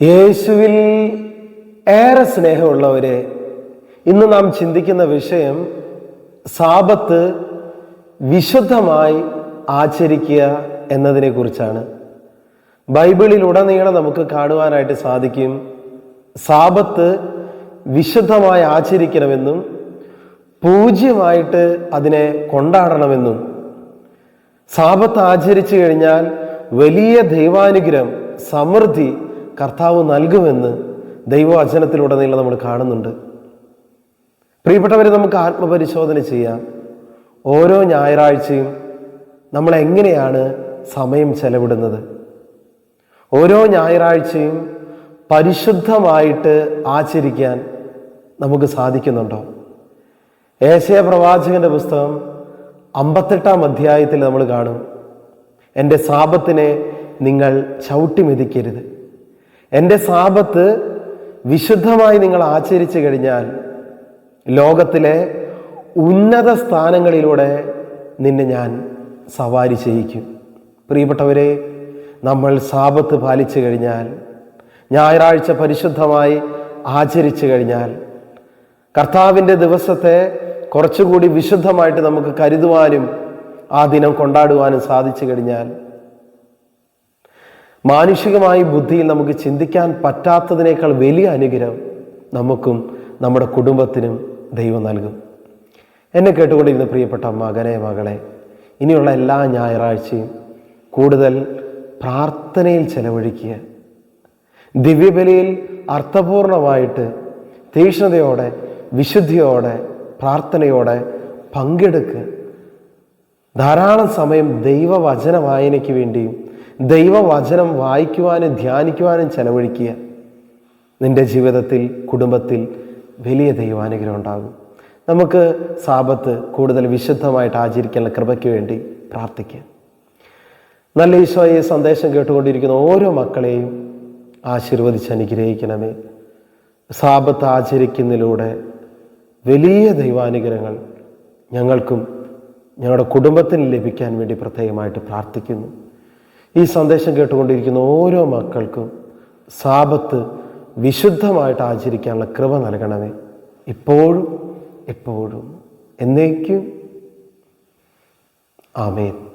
യേശുവിൽ ഏറെ സ്നേഹമുള്ളവരെ ഇന്ന് നാം ചിന്തിക്കുന്ന വിഷയം സാപത്ത് വിശുദ്ധമായി ആചരിക്കുക എന്നതിനെ കുറിച്ചാണ്. ബൈബിളിൽ ഉടനീളം നമുക്ക് കാണുവാനായിട്ട് സാധിക്കും സാപത്ത് വിശുദ്ധമായി ആചരിക്കണമെന്നും പൂജ്യമായിട്ട് അതിനെ കൊണ്ടാടണമെന്നും. സാപത്ത് ആചരിച്ചു കഴിഞ്ഞാൽ വലിയ ദൈവാനുഗ്രഹം സമൃദ്ധി കർത്താവ് നൽകുമെന്ന് ദൈവവചനത്തിലുടനീളം നമ്മൾ കാണുന്നുണ്ട്. പ്രിയപ്പെട്ടവരെ നമുക്ക് ആത്മപരിശോധന ചെയ്യാം. ഓരോ ഞായറാഴ്ചയും നമ്മൾ എങ്ങനെയാണ് സമയം ചെലവിടുന്നത്? ഓരോ ഞായറാഴ്ചയും പരിശുദ്ധമായിട്ട് ആചരിക്കാൻ നമുക്ക് സാധിക്കുന്നുണ്ടോ? ഏശയ പ്രവാചകന്റെ പുസ്തകം അമ്പത്തെട്ടാം അധ്യായത്തിൽ നമ്മൾ കാണും. എന്റെ സാപത്തിനെ നിങ്ങൾ ചവിട്ടി മെതിക്കരുത് എന്റെ സാപത്ത് വിശുദ്ധമായി നിങ്ങൾ ആചരിച്ചു കഴിഞ്ഞാൽ ലോകത്തിലെ ഉന്നത സ്ഥാനങ്ങളിലൂടെ നിന്നെ ഞാൻ സവാരി ചെയ്യിക്കും. പ്രിയപ്പെട്ടവരെ നമ്മൾ സാപത്ത് പാലിച്ചു കഴിഞ്ഞാൽ ഞായറാഴ്ച പരിശുദ്ധമായി ആചരിച്ചു കഴിഞ്ഞാൽ കർത്താവിന്റെ ദിവസത്തെ കുറച്ചുകൂടി വിശുദ്ധമായിട്ട് നമുക്ക് കരുതുവാനും ആ ദിനം കൊണ്ടാടുവാനും സാധിച്ചു കഴിഞ്ഞാൽ മാനുഷികമായ ബുദ്ധിയിൽ നമുക്ക് ചിന്തിക്കാൻ പറ്റാത്തതിനേക്കാൾ വലിയ അനുഗ്രഹം നമുക്കും നമ്മുടെ കുടുംബത്തിനും ദൈവം നൽകും. എന്നെ കേട്ടുകൊണ്ടിരുന്ന പ്രിയപ്പെട്ട മകനെ മകളെ ഇനിയുള്ള എല്ലാ ഞായറാഴ്ചയും കൂടുതൽ പ്രാർത്ഥനയിൽ ചെലവഴിക്കുക. ദിവ്യബലിയിൽ അർത്ഥപൂർണമായിട്ട് തീക്ഷ്ണതയോടെ വിശുദ്ധിയോടെ പ്രാർത്ഥനയോടെ പങ്കെടുക്കുക. ധാരാളം സമയം ദൈവവചന വായനയ്ക്ക് വേണ്ടിയും ദൈവവചനം വായിക്കുവാനും ധ്യാനിക്കുവാനും ചെലവഴിക്കുക. നിന്റെ ജീവിതത്തിൽ കുടുംബത്തിൽ വലിയ ദൈവാനുഗ്രഹം ഉണ്ടാകും. നമുക്ക് സാപത്ത് കൂടുതൽ വിശുദ്ധമായിട്ട് ആചരിക്കാനുള്ള കൃപയ്ക്ക് വേണ്ടി പ്രാർത്ഥിക്കാം. നല്ല ഈശോയെ സന്ദേശം കേട്ടുകൊണ്ടിരിക്കുന്ന ഓരോ മക്കളെയും ആശീർവദിച്ച് അനുഗ്രഹിക്കണമേ. സാപത്ത് ആചരിക്കുന്നതിലൂടെ വലിയ ദൈവാനുഗ്രഹങ്ങൾ ഞങ്ങൾക്കും ഞങ്ങളുടെ കുടുംബത്തിന് ലഭിക്കാൻ വേണ്ടി പ്രത്യേകമായിട്ട് പ്രാർത്ഥിക്കുന്നു. ഈ സന്ദേശം കേട്ടുകൊണ്ടിരിക്കുന്ന ഓരോ മക്കൾക്കും സാപത്ത് വിശുദ്ധമായിട്ട് ആചരിക്കാനുള്ള കൃപ നൽകണമേ. ഇപ്പോഴും എപ്പോഴും എന്നേക്കും. ആമേൻ.